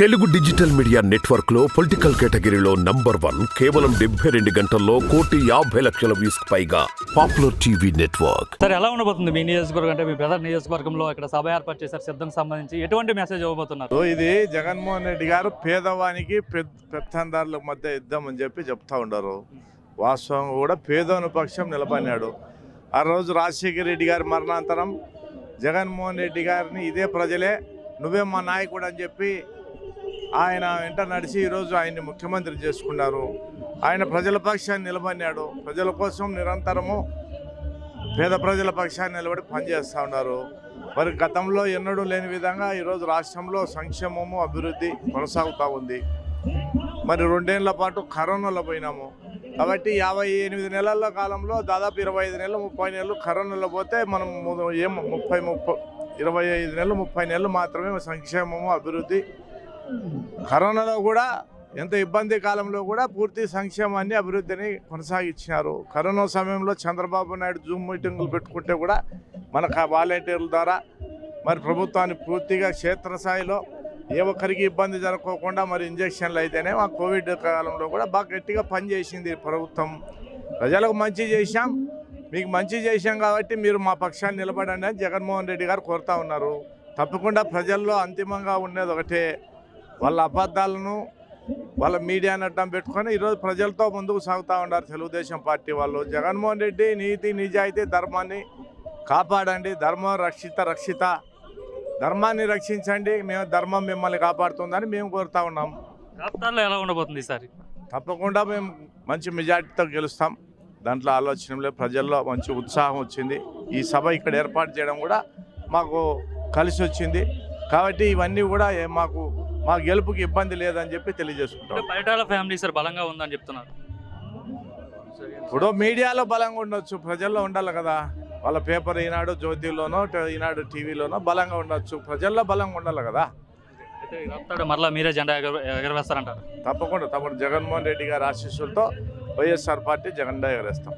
Telugu digital media నెట్వర్క్లో political కేటగిరీలో number one కేవలం డెబ్బై రెండు గంటల్లో కోటి యాభై లక్షల వ్యూస్ పైగా పాపులర్ టీవీ నెట్వర్క్. సార్ ఎలా ఉండబోతుంది మీ నియోజకవర్గం అంటే మీ బ్రదర్ నియోజకవర్గంలో ఇక్కడ సభ ఏర్పాటు చేశారు? సిద్ధం సంబంధించి ఎటువంటి మెసేజ్ ఇవ్వబోతున్నారు? సో ఇది జగన్మోహన్ రెడ్డి గారు పేదవానికి పెద్ద పెత్తందారుల మధ్య యుద్ధం అని చెప్పి చెప్తా ఉండరు. వాస్తవం కూడా పేదోని పక్షం నిలబడినాడు. ఆ రోజు రాజశేఖర రెడ్డి గారి మరణాంతరం జగన్మోహన్ రెడ్డి గారిని ఇదే ప్రజలే నువ్వే మా నాయకుడు అని చెప్పి ఆయన వెంట నడిచి ఈరోజు ఆయన్ని ముఖ్యమంత్రి చేసుకున్నారు. ఆయన ప్రజల పక్షాన్ని నిలబడినాడు. ప్రజల కోసం నిరంతరము పేద ప్రజల పక్షాన్ని నిలబడి పనిచేస్తూ ఉన్నారు. మరి గతంలో ఎన్నడూ లేని విధంగా ఈరోజు రాష్ట్రంలో సంక్షేమము అభివృద్ధి కొనసాగుతూ ఉంది. మరి రెండేళ్ళ పాటు కరోనాలో పోయినాము. కాబట్టి యాభై ఎనిమిది నెలల కాలంలో దాదాపు ఇరవై ఐదు నెలలు ముప్పై నెలలు కరోనాలో పోతే మనం ము- ఏం ముప్పై ముప్పై ఇరవై ఐదు నెలలు ముప్పై నెలలు మాత్రమే సంక్షేమము అభివృద్ధి కరోనాలో కూడా ఎంత ఇబ్బంది కాలంలో కూడా పూర్తి సంక్షేమాన్ని అభివృద్ధిని కొనసాగించినారు. కరోనా సమయంలో చంద్రబాబు నాయుడు జూమ్ మీటింగులు పెట్టుకుంటే కూడా మన వాలంటీర్ల ద్వారా మరి ప్రభుత్వాన్ని పూర్తిగా క్షేత్రస్థాయిలో ఏ ఒక్కరికి ఇబ్బంది జరగకోకుండా మరి ఇంజక్షన్లు అయితేనే మా కోవిడ్ కాలంలో కూడా బాగా గట్టిగా పనిచేసింది ప్రభుత్వం. ప్రజలకు మంచి చేశాం. మీకు మంచి చేశాం కాబట్టి మీరు మా పక్షాన్ని నిలబడండి అని జగన్మోహన్ రెడ్డి గారు కోరుతా ఉన్నారు. తప్పకుండా ప్రజల్లో అంతిమంగా ఉండేది ఒకటే. వాళ్ళ అబద్ధాలను వాళ్ళ మీడియాని అడ్డం పెట్టుకొని ఈరోజు ప్రజలతో ముందుకు సాగుతూ ఉన్నారు తెలుగుదేశం పార్టీ వాళ్ళు. జగన్మోహన్ రెడ్డి నీతి నిజాయితీ ధర్మాన్ని కాపాడండి. ధర్మం రక్షిత రక్షిత. ధర్మాన్ని రక్షించండి. మేము ధర్మం మిమ్మల్ని కాపాడుతుందని మేము కోరుతా ఉన్నాం. రాష్ట్రాల్లో ఎలా ఉండబోతుంది ఈసారి? తప్పకుండా మేము మంచి మెజార్టీతో గెలుస్తాం. దాంట్లో ఆలోచన లేదు. ప్రజల్లో మంచి ఉత్సాహం వచ్చింది. ఈ సభ ఇక్కడ ఏర్పాటు చేయడం కూడా మాకు కలిసి వచ్చింది. కాబట్టి ఇవన్నీ కూడా మాకు మా గెలుపుకి ఇబ్బంది లేదని చెప్పి తెలియజేసుకుంటాం. అంటే బయటాల ఫ్యామిలీ సార్ బలంగా ఉందని చెప్తున్నారు. ఇప్పుడు మీడియాలో బలంగా ఉండొచ్చు ప్రజల్లో ఉండాలి కదా. వాళ్ళ పేపర్ ఈనాడు జ్యోతిలోనో ఈనాడు టీవీలోనో బలంగా ఉండొచ్చు ప్రజల్లో బలంగా ఉండాలి కదా. మరలా మీరే జెండా ఎగర- ఎగరవేస్తారంటారు. తప్పకుండా తప్పకుండా. జగన్మోహన్ రెడ్డి గారి ఆశీస్సులతో వైఎస్ఆర్ పార్టీ జెండా ఎగరేస్తాం.